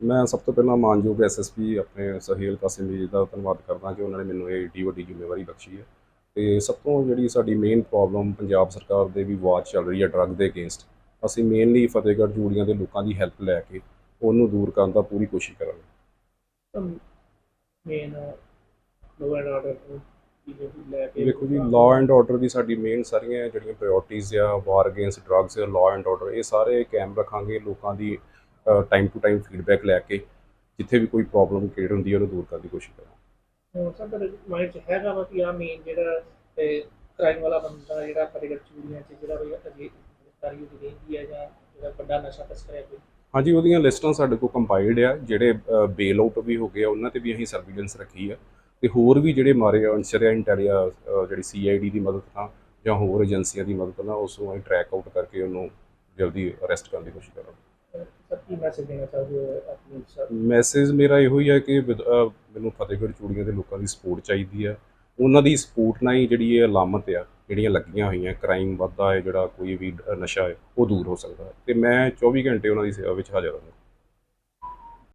ਮੈਂ ਸਭ ਤੋਂ ਪਹਿਲਾਂ ਮਾਨਯੋਗ ਐਸਐਸਪੀ ਆਪਣੇ ਸਹੀਲ ਕਾਸਿਮ ਜੀ ਦਾ ਧੰਨਵਾਦ ਕਰਦਾ ਕਿ ਉਹਨਾਂ ਨੇ ਮੈਨੂੰ ਇਹ ਏਡੀ ਵੱਡੀ ਜ਼ਿੰਮੇਵਾਰੀ ਬਖਸ਼ੀ ਹੈ। ਤੇ ਸਭ ਤੋਂ ਜਿਹੜੀ ਸਾਡੀ ਮੇਨ ਪ੍ਰੋਬਲਮ ਪੰਜਾਬ ਸਰਕਾਰ ਦੇ ਵੀ ਵਾਚ ਚੱਲ ਰਹੀ ਹੈ ਡਰੱਗ ਦੇ ਅਗੇਂਸਟ ਅਸੀਂ ਮੇਨਲੀ ਫਤਿਹਗੜ੍ਹ ਜੂੜੀਆਂ ਦੇ ਲੋਕਾਂ ਦੀ ਹੈਲਪ ਲੈ ਕੇ ਉਹਨੂੰ ਦੂਰ ਕਰਨ ਦਾ ਪੂਰੀ ਕੋਸ਼ਿਸ਼ ਕਰਾਂਗੇ। ਮੇਨ ਲੋ ਐਂਡ ਆਰਡਰ ਦੇਖੋ ਜੀ ਲਾਅ ਐਂਡ ਆਰਡਰ ਦੀ ਸਾਡੀ ਮੇਨ ਸਾਰੀਆਂ ਜਿਹੜੀਆਂ ਪ੍ਰਾਇੋਰਟੀਜ਼ ਆ war against drugs law and order ਇਹ ਸਾਰੇ ਕਾਇਮ ਰੱਖਾਂਗੇ ਲੋਕਾਂ ਦੀ ਟਾਈਮ ਟੂ ਟਾਈਮ ਫੀਡਬੈਕ ਲੈ ਕੇ ਜਿੱਥੇ ਵੀ ਕੋਈ ਪ੍ਰੋਬਲਮ ਕ੍ਰੀਏਟ ਹੁੰਦੀ ਹੈ ਉਹਨੂੰ ਦੂਰ ਕਰਨ ਦੀ ਕੋਸ਼ਿਸ਼ ਕਰਾਂਗੇ। ਹੁਣ ਸਰ ਮਾਈਂਡ 'ਚ ਹੈਗਾ ਵਾ ਕਿ ਆ ਮੇਨ ਜਿਹੜਾ ਕ੍ਰਾਈਮ ਵਾਲਾ ਬੰਦਾ ਜਿਹੜਾ ਫਤਿਹਗੜ੍ਹ ਚੂੜੀਆਂ 'ਚ ਜਿਹੜਾ ਵੀ ਅਜੇ ਗ੍ਰਿਫਤਾਰੀ ਉਹਦੀ ਰਹਿੰਦੀ ਹੈ ਜਾਂ ਜਿਹੜਾ ਵੱਡਾ ਨਸ਼ਾ ਤਸਕਰ ਹੈ ਕੋਈ? ਹਾਂਜੀ ਉਹਦੀਆਂ ਲਿਸਟਾਂ ਸਾਡੇ ਕੋਲ ਕੰਪਾਈਲਡ ਆ ਜਿਹੜੇ ਬੇਲ ਆਊਟ ਵੀ ਹੋ ਗਏ ਆ ਉਹਨਾਂ ਤੇ ਵੀ ਅਸੀਂ ਸਰਵੀਲੈਂਸ ਰੱਖੀ ਆ। ਤੇ ਹੋਰ ਵੀ ਜਿਹੜੇ ਮਾਰੇ ਅਨਸਰ ਆ ਇੰਟੈਲੀਆ ਜਿਹੜੀ ਸੀਆਈਡੀ ਦੀ ਮਦਦ ਨਾਲ ਜਾਂ ਹੋਰ ਏਜੰਸੀਆਂ ਦੀ ਮਦਦ ਨਾਲ ਉਸ ਨੂੰ ਅਸੀਂ ਟਰੈਕ ਆਊਟ ਕਰਕੇ ਉਹਨੂੰ ਜਲਦੀ ਅਰੈਸਟ ਕਰਨ ਦੀ ਕੋਸ਼ਿਸ਼ ਕਰਾਂਗੇ। ਕੀ ਮੈਸੇਜ ਦੇਣਾ ਚਾਹੁੰਦੇ ਹੋ ਆਪਣੀ ਸਰ ਮੈਸੇਜ ਮੇਰਾ ਇਹੋ ਹੀ ਹੈ ਕਿ ਵਿਦ- ਅਹ ਮੈਨੂੰ ਫਤਿਹਗੜ੍ਹ ਚੂੜੀਆਂ ਦੇ ਲੋਕਾਂ ਦੀ ਸਪੋਰਟ ਚਾਹੀਦੀ ਆ। ਉਹਨਾਂ ਦੀ ਸਪੋਰਟ ਨਾਲ ਹੀ ਜਿਹੜੀ ਇਹ ਅਲਾਮਤ ਆ, ਜਿਹੜੀਆਂ ਲੱਗੀਆਂ ਹੋਈਆਂ ਕ੍ਰਾਈਮ ਵੱਧਦਾ ਹੈ, ਜਿਹੜਾ ਕੋਈ ਵੀ ਨਸ਼ਾ ਹੈ, ਉਹ ਦੂਰ ਹੋ ਸਕਦਾ। ਹੈ ਤੇ ਮੈਂ 24 ਘੰਟੇ ਉਹਨਾਂ ਦੀ ਸੇਵਾ ਵਿੱਚ ਹਾਜ਼ਰ ਹਾਂ।